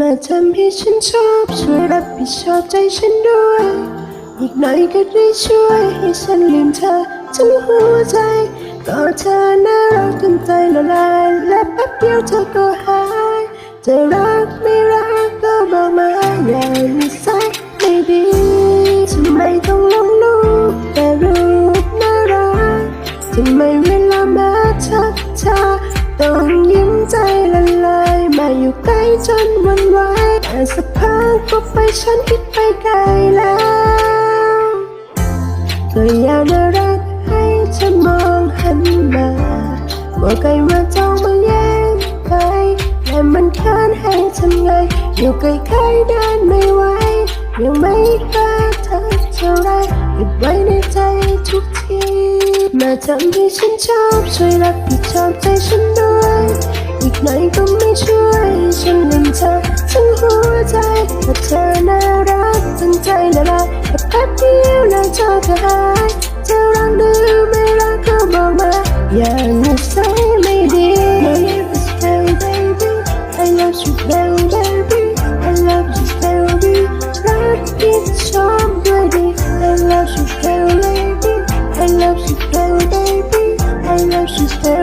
มาทำให้ฉันชอบช่วยรับผิดชอบใจฉันด้วย อีกหน่อยก็ได้ช่วยให้ฉันลืมเธอทั้งหัวใจก็เธอน่ารักจนใจละลายและแป๊บเดียวเธอก็หายจะรักไม่รักก็บอกมาอย่านิสัยไม่ดีทำไมต้องลงรูปแต่รูปน่ารักทำไมเวลามาทักทายายมาอยู่ใกล้จนวันไหวแต่สักพักก็ไปฉันคิดไปไกลแล้วก็อยากน่ารักให้เธอมองหันมาบอกไกลว่าจ้องมาแย่งไปแต่มันเคินให้ทำไงอยู่ใกล้ๆเดินไม่ไหวยังไม่กล้าทักเท่าไรเก็บไว้ในใจทุกทีมาทำให้ฉันชอบช่วยรับผิดชอบใจฉันด้วย ใจแต่เธอน่ารักจนใจละลายแต่แป๊บเดียวแล้วเธอก็หายจะรักหรือไม่รักก็บอกมา อย่างนิสัยไม่ดี My name is Bell baby I love you Bell baby I love you Bell baby รักที่ชอบด้วยดี I love you Bell baby I love you Bell baby I love you Bell baby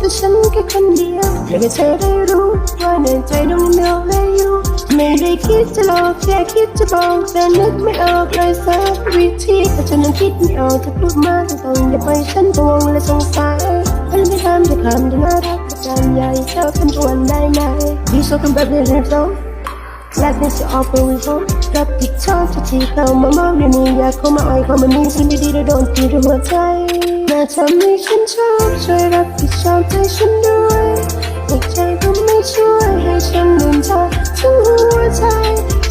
แต่ฉันแค่คนเดียวอยากให้เธอได้รู้ว่าในใจดวงเดียวเลยอยู่ ไม่ได้คิดจะหลอกแค่คิดจะบอกแต่นึกไม่ออกเลยสักวิธีแต่ฉันยังคิดไม่ออกจะพูดมากตรงอย่าไปฉันพวงและสงสัยมันไม่ทำจะทำจะน่ารักกระจานใหญ่เธอเป็นตัวได้ไหมดีโซกันแบบเรียนรู้และเป็นจะออกไปวิพากษ์รับผิดชอบทุกทีเข้ามามองเดี๋ยวนี้อยากเข้ามาอ่อยความมันนี้สิ่งดีๆโดนตีด้วยหัวใจมาทำให้ฉันชอบช่วย ใจฉันด้วยอีกใจก็ไม่ช่วยให้ฉันลืมเธอทั้งหัวใจ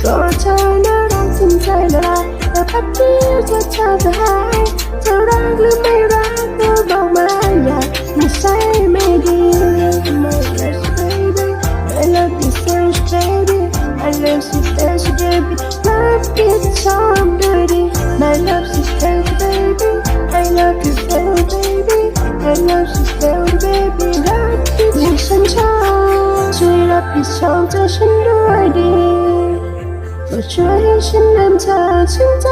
ก็เธอน่ารักจนใจละลายแต่แป๊บเดียวจะเธอจะหายจะรักหรือไม่รักก็บอกมาอย่านิสัยไม่ดี My best baby I love you so much baby I love you so baby Love is charm dirty My love is so baby I love you ช่วยรับผิดชอบใจฉันด้วยดีก็ช่วยให้ฉันลืมเธอชื่นใจ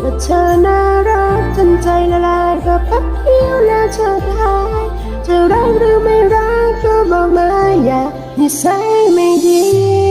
ว่าเธอน่ารักจนใจละลายก็แป๊บเดียวแล้วเธอหายจะรักหรือไม่รักก็บอกมาอย่านิสัยไม่ดี